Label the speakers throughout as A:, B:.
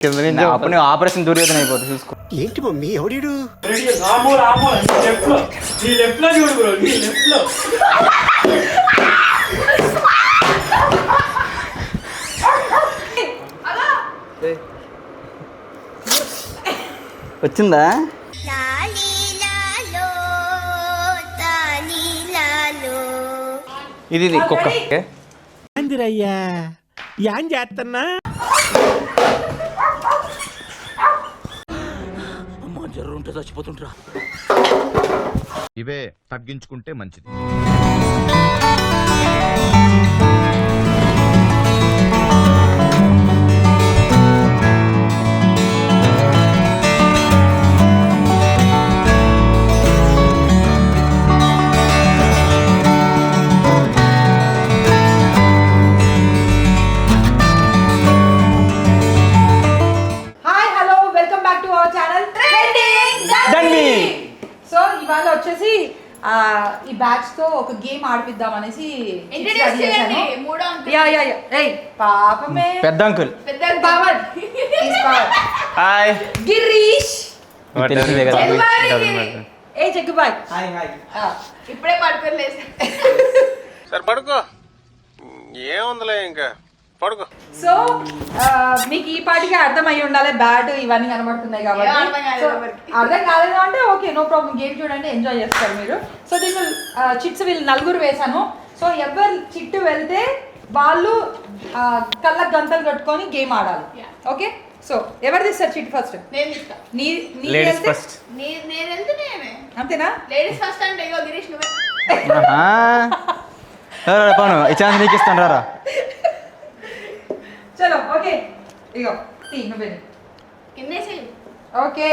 A: కింద నుంచి
B: అప్పుడు ఆపరేషన్ దుర్యోధన అయిపోతుంది చూసుకో.
C: ఏంటి మమ్మీ ఎవడీడు?
B: వచ్చిందా?
D: లాలి లాలో తాలి లాలో
B: ఇది ఇది
C: ఉంటే చచ్చిపోతుంటరా
E: ఇవే తగ్గించుకుంటే మంచిది.
F: పాపమే.
B: పెద్ద అంకుల్.
G: పెద్ద
F: పవన్
B: హాయ్
F: గిరీష్.
B: తెలిసిందే కదా.
G: జగన్మోహన్
F: ఏ జగ్గుబాయ్
G: ఇప్పుడే పడుకొని లేసా.
A: సరే పడుకో. ఏముందిలే ఇంకా? పడుకో.
F: సో మీకు ఈ పాటికి అర్థం అయ్యి ఉండాలి. బ్యాట్ ఇవన్నీ కనబడుతున్నాయి
G: ఏం అర్థం
F: కాబట్టి. అర్థం కాలేదు అంటే ఓకే నో ప్రాబ్లం. గేమ్ చూడండి ఎంజాయ్ చేస్తారు మీరు. సో దీన్ని చిట్స్ వీళ్ళు నలుగురు వేశాను. సో ఎవరు చిట్టు వెళ్తే వాళ్ళు కళ్ళకు గంతలు కట్టుకొని గేమ్ ఆడాలి. ఓకే? సో ఎవరు తీస్తారు చిట్ ఫస్ట్?
G: నేను
F: నీ నీ
B: ఫస్ట్
G: నీ- నేను వెళ్తే నేనే?
F: అంతేనా?
G: లేడీస్ ఫస్ట్ అంటే ఇగో గిరీష్ నువ్వే.
B: పవన్ ఈ ఛాన్స్ నీకు ఇస్తాను రారా
F: చలో ఓకే. ఇగో తీ నువ్వే. ఓకే.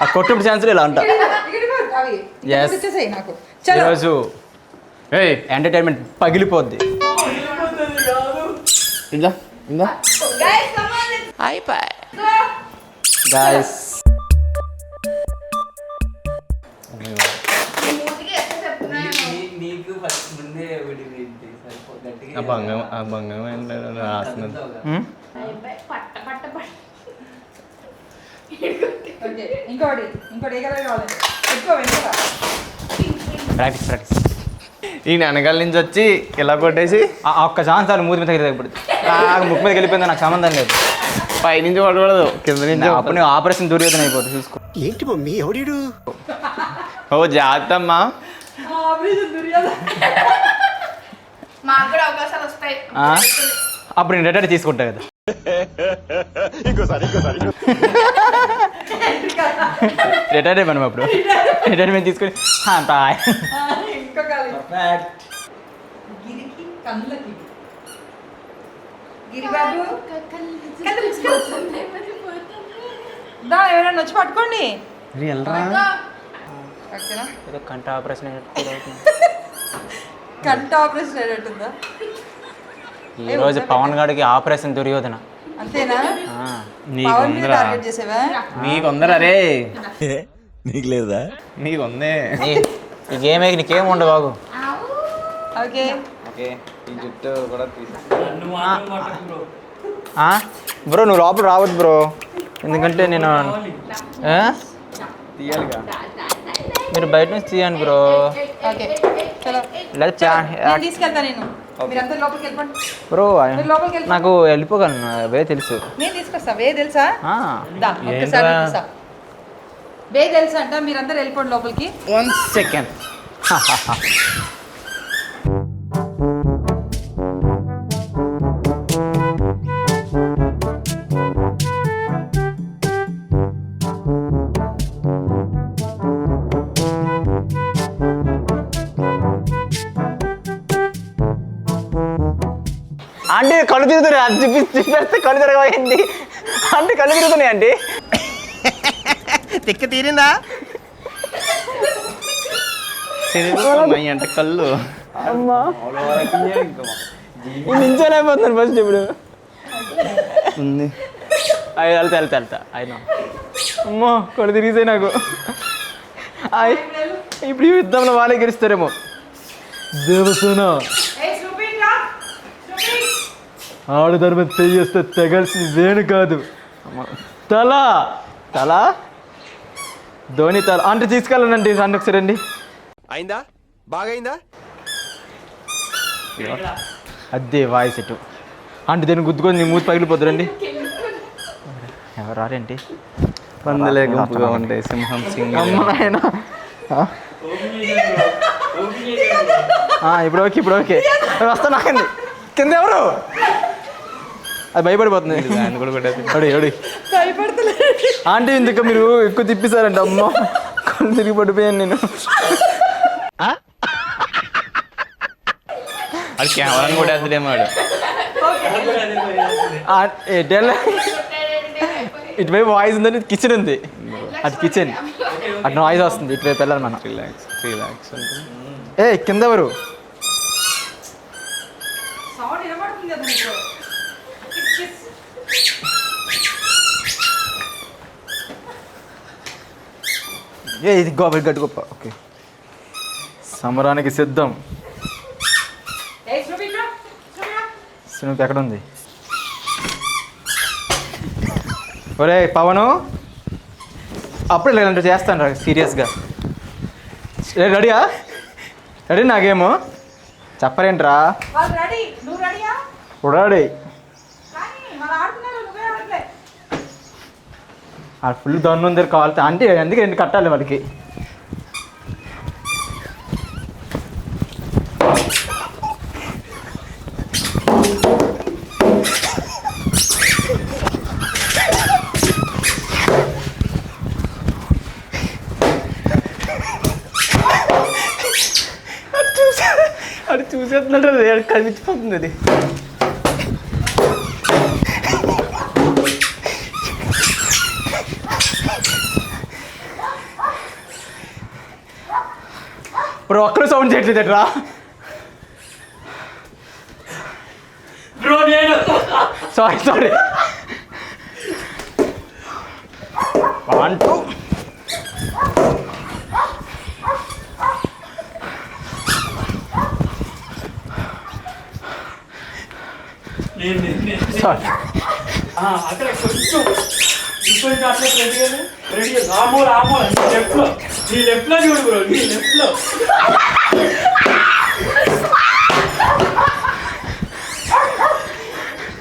B: ఆ కొట్టుడు ఛాన్స్ ఇలా అంట
F: చలో.
B: ఈరోజు ఏయ్. ఎంటర్టైన్మెంట్ పగిలిపోద్ది. ఇందా? ఇందా?
G: గైస్ కమ్ ఆన్
B: గాయస్
A: ఆ భంగం భంగం రాస్తున్నది
F: ఓకే ఇంకోటి ఇంకోటి ఏ కలర్ కావాలి? ఎక్కువ వెనుక.
B: ప్రాక్టీస్ ప్రాక్టీస్
A: ఈ వెనకాల నుంచి వచ్చి ఇలా కొట్టేసి
B: ఆ ఒక్క ఛాన్స్ చాలు మూతి మీద ఇప్పుడు నాకు ముక్కు మీదకి వెళ్ళిపోయింది నాకు సంబంధం లేదు.
A: పైనుంచి పడకూడదు. కింద నుంచి
B: అప్పుడు నువ్వు ఆపరేషన్ దుర్యోధన అయిపోతుంది చూసుకో.
C: ఏంటి మమ్మీ ఎవడీడు?
A: ఓ జాగ్రత్త అమ్మా.
G: మాకు కూడా అవకాశాలు వస్తాయి.
B: ఆ? అప్పుడు నేను రిటైర్ తీసుకుంటా కదా. రిటైర్ అయిపోయాను అప్పుడు. రిటైర్మెంట్ తీసుకుని అంత
F: ఎవరైనా వచ్చి పట్టుకోండి.
B: కంట ఆపరేషన్
F: కంట ఆపరేషన్ అయ్యేటుందా
B: ఈ రోజు పవన్ గాడికి ఆపరేషన్ దుర్యోధన.
F: అంతేనా?
B: ఆ.
A: నీకు
F: పవన్ మీద
A: ఉందిరా
F: టార్గెట్ చేసావా?
A: నీకు ఉందరా రే
E: నీకు లేదా?
A: నీకు ఉంది
B: ఈ- ఈ గేమ్ నీకేం ఉండవు బాగు
F: ఓకే.
B: ఓకే ఈ జుట్టు కూడా
H: నువ్వు మాత్రం కొట్టకు బ్రో.
B: బ్రో నువ్వు లోపల రావద్దు బ్రో. ఎందుకంటే నేను?
A: తీయాలిగా.
B: మీరు బయట నుంచి తీయండి బ్రో.
F: ఓకే. చలో. తీసుకెళ్తా నేను. మీరంతా లోపలికి వెళ్ళిపోండి.
B: బ్రో
F: మీరు లోపలికి వెళ్ళి
B: నాకు వెళ్ళిపోగలను వే తెలుసు.
F: నేను తీసుకొస్తా. వే తెలుసా?
B: ఆ.
F: దా ఒక్కసారి చూపిస్తా వే తెలుసా అంట మీరందరూ వెళ్ళిపోండి లోపలికి.
B: వన్ సెకండ్ తిరుగుతున్నాయి అది చూపి చూపిస్తే కళ్ళు తిరగబోయింది అంటే కళ్ళు తిరుగుతున్నాయి అండి.
C: తిక్క తీరిందా?
A: తిరుగుతున్నాయి అంటే కళ్ళు.
B: నించోలేకపోతున్నాను ఫస్ట్ ఇప్పుడు.
A: ఉంది.
B: అవి వెళ్తా వెళ్తా వెళ్తా. అయినా. అమ్మో కళ్ళు తిరిగిసాయి నాకు. ఇప్పుడు యుద్ధంలో వాళ్ళే గెలుస్తారేమో. దేవసేన. ఆడధర్మం చెయ్యేస్తే తెగల్సి వేణు కాదు. తల. తల? ధోని తల. అంటే తీసుకెళ్ళనండి రండి ఒకసారి రండి.
C: అయిందా? బాగైందా?
B: అదే వాయిస్ ఇటు. అంటే దీన్ని గుద్దుకొని నీ మూతి పగిలిపోతురండి ఎవరు రారేంటి?
A: పందులే గుంపుగా ఉంటాయి సింహం సింగ్.
B: అమ్మ నాయన. ఇప్పుడు ఓకే ఇప్పుడు ఓకే. వస్తా నాకండి కింద ఎవరు? అది భయపడిపోతుంది.
A: కూడా
B: ఆంటీ ఇందుకు మీరు ఎక్కువ తిప్పిస్తారంట. అమ్మ కళ్ళు తిరిగి పడిపోయాను నేను.
A: అది కెమెరాని
B: ఆ- ఎటెళ్ళ ఇటువైపు వాయిస్ ఉందని కిచెన్ ఉంది. అది కిచెన్ అటు నాయిస్ వస్తుంది. ఇటువైపు వెళ్ళాలి మనం. ఏ కింద ఎవరు
F: సౌండ్ వినబడుతుంది కదా నీకు కిస్ కిస్
B: ఏ ఇది గోప గట్టు గొప్ప. ఓకే. సమరానికి సిద్ధం. సునీత ఎక్కడ ఉంది ఒరే పవను. అప్పుడు లేదంటే చేస్తాను రా సీరియస్గా రెడీయా? రెడీ నాకేమో చెప్పరేంట్రా?
F: వాళ్ళు రెడీ నువ్వు రెడీయా
B: రెడీ
F: కానీ వాళ్ళు ఆడుతున్నారు నువ్వే ఆడట్లే
B: ఆ ఫుల్ దన్ను ఉంది కావాలి అంటే అందుకే రెండు కట్టాలి వాళ్ళకి. అది చూసేస్తున్నాడు కనిపించిపోతుంది అది ఇప్పుడు ఒక్కరు సౌండ్ చేయట్లేదు రా
H: బ్రో నేను sorry sorry one
B: two
H: sorry అక్కడ కొంచెం ఇంకొంచెం అట్లా రెడీ రెడీ రామో రామో నీ లెఫ్ట్లో. నీ లెఫ్ట్లో చూడు బ్రో నీ లెఫ్ట్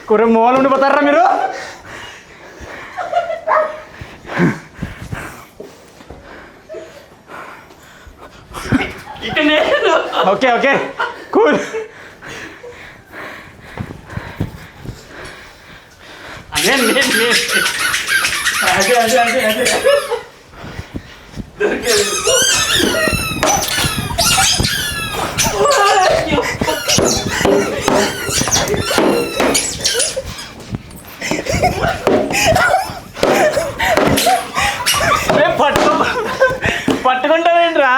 B: కుర్ర మూల ఉండిపోతారా మీరు
H: ఇక నేను
B: ఓకే ఓకే కూల్
H: అదే నేను నేను అదే అదే అదే అదే దొరికేది
B: పట్టు పట్టుకుంటావేంట్రా?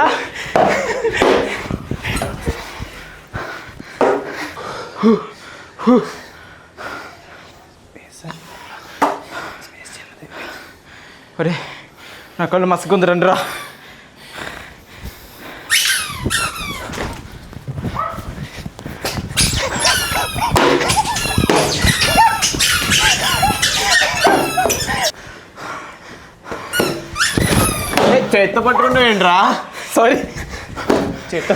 B: ఒరే నా కళ్ళు మసకుంది రండి చేత్తో పట్టుకుంటావేంట్రా సారీ చేత్తో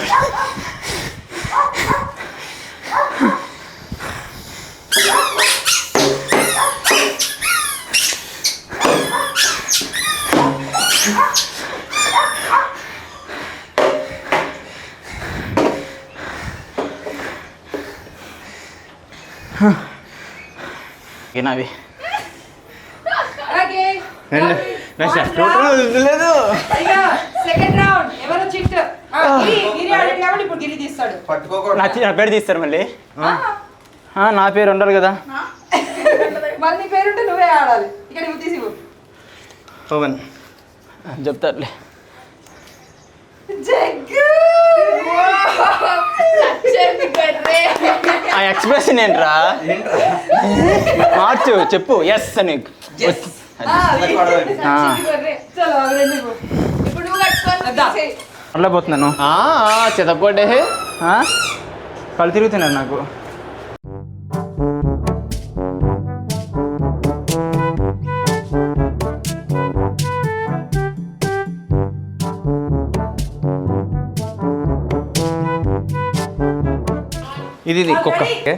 B: నావి?
F: అలాగే
B: నా షర్ట్ లేదు.
F: ఇక సెకండ్ రౌండ్ ఎవరు చిట్ గిరి గిరి ఆడాడు కాబట్టి ఇప్పుడు గిరి తీస్తాడు.
B: నా చి- నా పేరు తీస్తారు మళ్ళీ. ఆ, నా పేరు ఉండాలి కదా.
F: మళ్ళీ నీ పేరుంటే నువ్వే ఆడాలి. ఇక్కడ నువ్వు తీసి ఇవ్వు.
B: పవన్ చెప్తారులే.
F: జగ్గు!
B: ఆ ఎక్స్ప్రెషన్ ఏంట్రా? మార్చు చెప్పు. ఎస్ అని.
I: అట్లా పోతున్నాను.
A: చెతపడే
I: ఆ? కళ్ళు తిరుగుతున్నారు నాకు. ఇది ఇది కుక్క. ఓకే.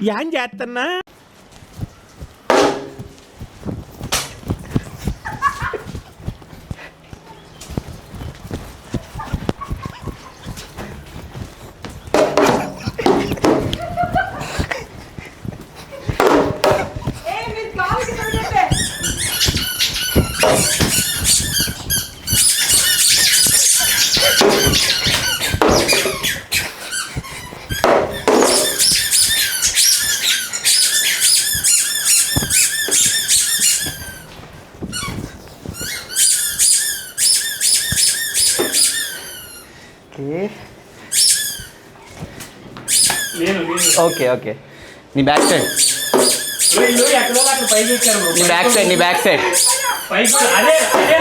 F: ఏయ్,
H: నేను
I: ఓకే ఓకే. నీ బ్యాక్ సైడ్. నీ బ్యాక్ సైడ్ నీ బ్యాక్ సైడ్.
H: పైకి అదే అదే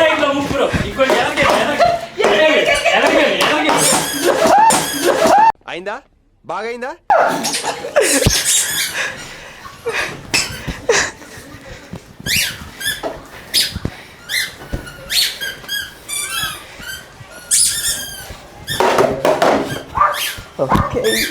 I: Okay.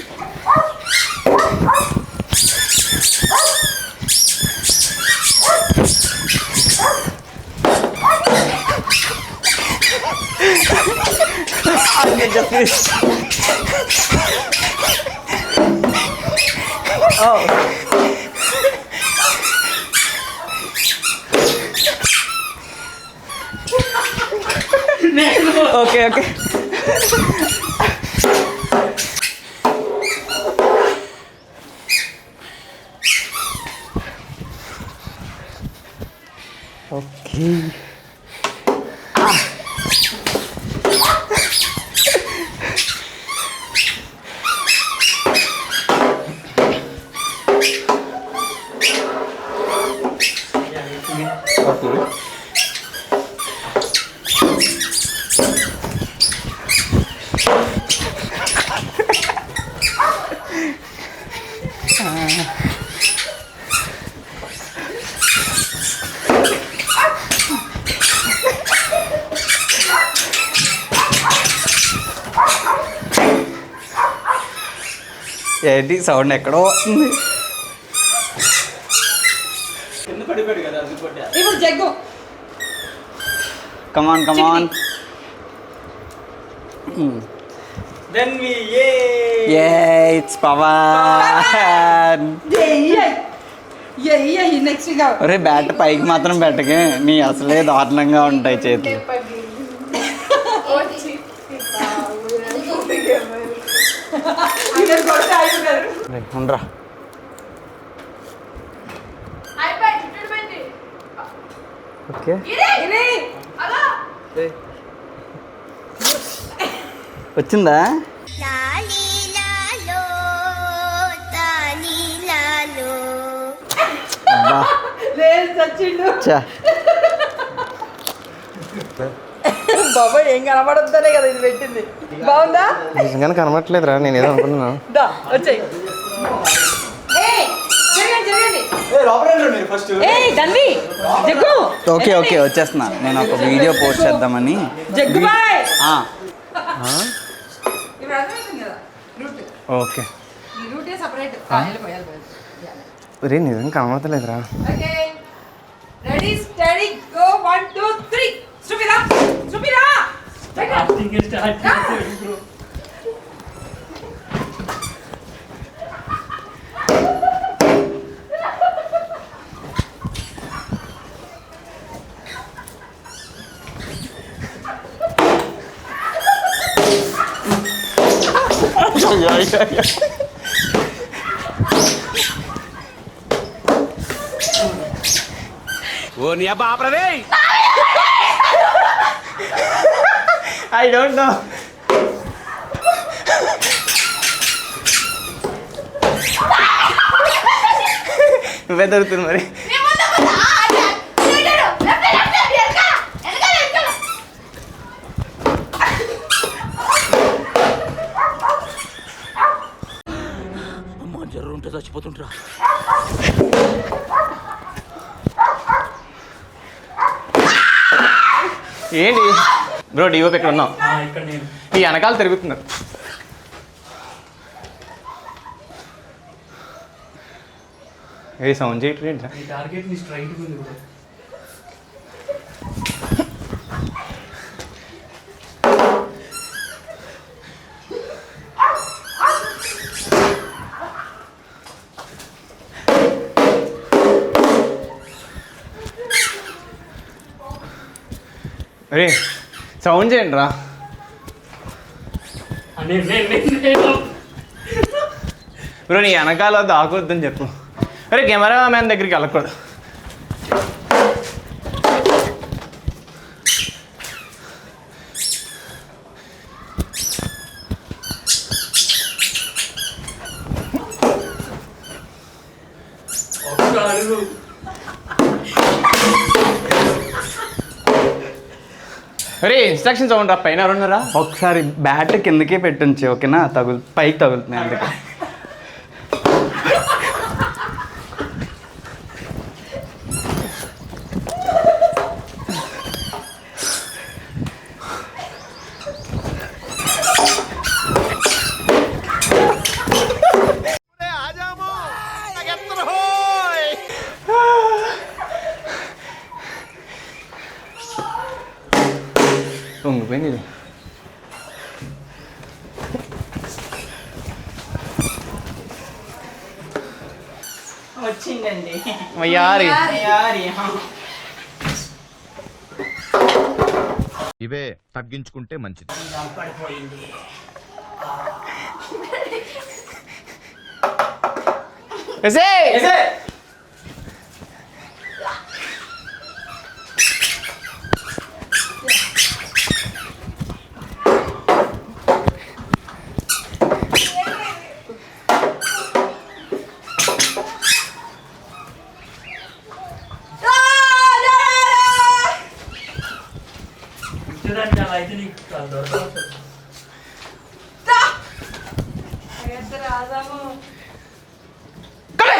I: I'm gonna just ఏంటి సౌండ్ ఎక్కడో? వస్తుంది
F: come on
I: come on
H: then we A
I: A it's Pawan
F: next ఇక
I: ఒరే బ్యాట్ పైకి మాత్రం పెట్టకే. నీ అసలే దారుణంగా ఉంటాయి చేతులు. ఉండరా. ఓకే. వచ్చిందా?
F: లేదు చచ్చిండు.
I: చా
F: బాబా ఏం కనబడద్దనే కదా ఇది పెట్టింది. బాగుందా?
A: నిజంగానే కనబట్లేదురా నేను ఏదో అనుకున్నాను.
F: దా వచ్చేయ్.
I: ఓకే ఓకే వచ్చేస్తున్నా. నేను ఒక వీడియో పోస్ట్ చేద్దామని. ఓకే.
A: రే నిజంగా కనబడతలేదురా
F: okay ready steady
H: starting start bro
I: I don't know. నువ్వే దొరుకుతుంది మరి.
J: జర్రు ఉంటే చచ్చిపోతుంటారా
A: ఏంటి? బ్రో డివోప్ ఇక్కడ ఉన్నాం ఈ వెనకాల తిరుగుతున్నారు. ఏ సౌండ్ చేయట్లేదు
B: ఈ
A: సౌండ్ చేయండి రా బ్రో నీ వెనకాల దాకొద్దని చెప్పు. అరే కెమెరా మ్యాన్ దగ్గరికి వెళ్ళకూడదు
B: ఒక్క అడుగు
A: అరే ఇన్స్ట్రక్షన్ రా పైన ఎవరున్నారా
I: ఒకసారి బ్యాట్ కిందకే పెట్టించి ఓకేనా? తగులు పైకి తగులుతున్నాయి అందుకే.
A: మయ్యారి
E: ఇవే తగ్గించుకుంటే మంచిది.
A: ఎసే
B: చూడండి అలా అయితే నీకు దొరకదు
A: కొట్టు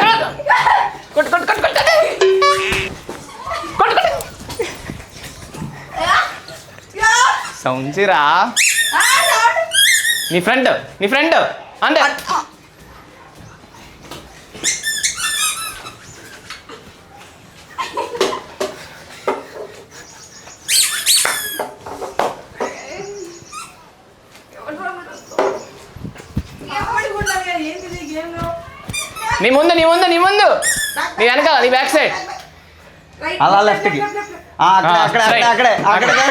A: కొట్టు కొట్టు కొట్టు కొట్టు కొట్టు సౌండ్ రా నీ ఫ్రెండ్ నీ ఫ్రెండ్ అంతే నీ ముందు నీ ముందు నీ ముందు. నీ వెనకాల నీ బ్యాక్ సైడ్
I: అలా లెఫ్ట్కి అక్కడ అక్కడ. అక్కడే అక్కడే.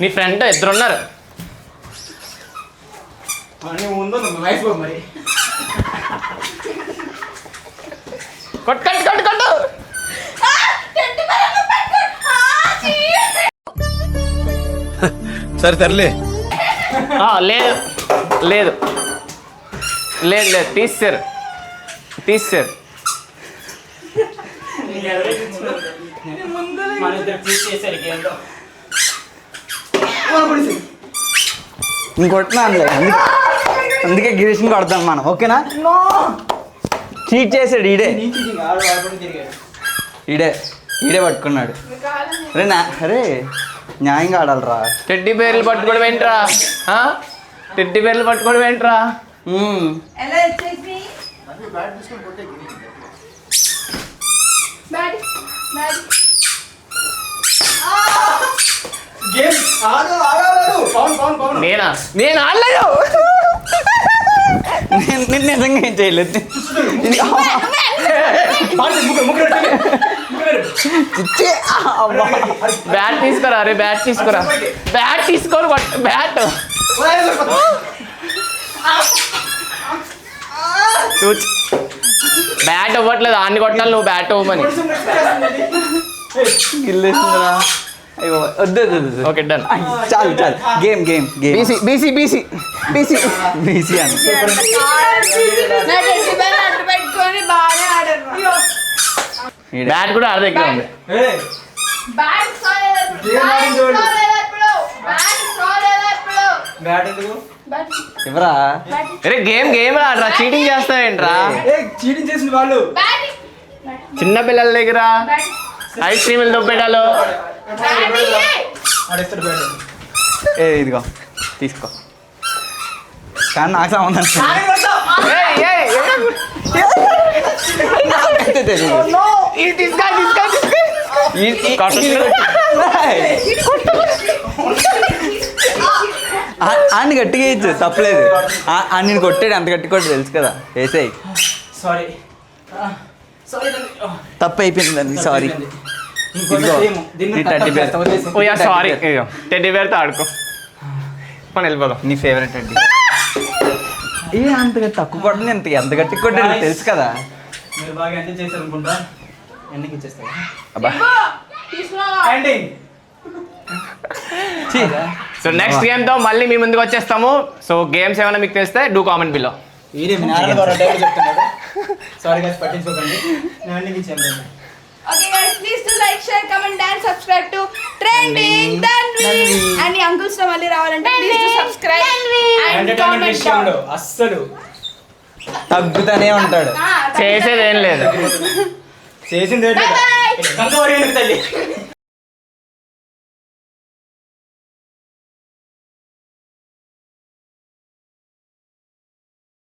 A: నీ ఫ్రెండ్ ఇద్దరు ఉన్నారు కొట్టు కొట్టు. కొట్టు కొట్టు
E: సరే తరలే
A: లేదు. లేదు. లేదు లేదు.
B: చేశారు గేమ్లో
I: ఇంకొట్టినానులే. అందుకే అందుకే గిరీష్ని కొడతాం మనం. ఓకేనా? చీట్ చేసాడు ఈడే. ఈడే. ఈడే పట్టుకున్నాడు. అరే నా అరే న్యాయంగా ఆడాలరా
A: టెడ్డీ బేర్లు పట్టుకోవడం ఏంట్రా ఆ? టెడ్డీ బేర్లు పట్టుకోవడం ఏంట్రా
I: మ్మ్.
F: ఎలా వచ్చేసి
G: బ్యాట్ బ్యాట్
B: గేమ్ ఆడు ఆడాడు పవన్ పవన్ పవన్
A: నేనా? నేను ఆడలేదు.
I: నేను నిజంగా ఏం చేయలేదు.
A: బ్యాట్ తీసుకురా అరే బ్యాట్ తీసుకురా. బ్యాట్ కొట్ట బ్యాట్. బ్యాట్ ఇవ్వట్లేదు అన్ని కొట్టాలి నువ్వు బ్యాట్ ఇవ్వమని
I: గిల్లేసిందిరా వద్దు
A: ఓకే డన్
I: చాలు చాలు. Game game game
A: BC BC BC BC
I: BC అని.
A: బ్యాట్ కూడా ఆడ దగ్గర ఉంది.
I: ఎవరా
A: గేమ్ గేమ్ రాడ్రా చీటింగ్ చేస్తావేంట్రా?
I: చీటింగ్ చేసిన వాళ్ళు.
G: బ్యాట్
A: చిన్న పిల్లల దగ్గర ఐస్ క్రీములు దొబ్బేటాలు.
I: బ్యాట్ ఏ ఇదిగో తీసుకో. కానీ నాకు సంబంధం. ఆ- ఆడిని గట్టిగా ఇచ్చు తప్పలేదు. ఆ- ఆ నేను కొట్టాడు అంత గట్టి కొట్టి తెలుసు కదా. వేసేయి.
B: సారీ
I: తప్పు అయిపోయిందండి సారీ ఇదిగో నీ థర్టీ పేర్
A: ఓ యా సారీ టెడ్డీ బేర్తో ఆడుకో. మనం వెళ్ళిపోదాం.
I: నీ ఫేవరెట్ అండి ఏ అంతగా తక్కువ ఎంత ఎంత గట్టి కొట్టాడు తెలుసు కదా.
B: మీరు బాగా ఎంజాయ్ చేశారు అనుకుంటా ఎండింగ్ ఇచ్చేస్తా.
I: అబ్బా.
G: తీసుకురా
B: ఎండింగ్
I: ఛీ.
A: సో నెక్స్ట్ గేమ్తో మళ్ళీ మీ ముందుకు వచ్చేస్తాము. సో గేమ్స్ ఏమైనా మీకు తెలిస్తే
B: do comment below sorry guys పట్టించుకోకండి.
G: Okay guys please to like share comment and subscribe to trending Dhanvi and ఈ అంకుల్స్తో మళ్ళీ రావాలంటే please to subscribe and
B: entertainment
G: comment
B: విషయంలో అస్సలు.
I: తగ్గుతానే ఉంటాడు.
A: చేసేది లేదు.
B: చేసింది
G: Bye bye.
B: తల్లి?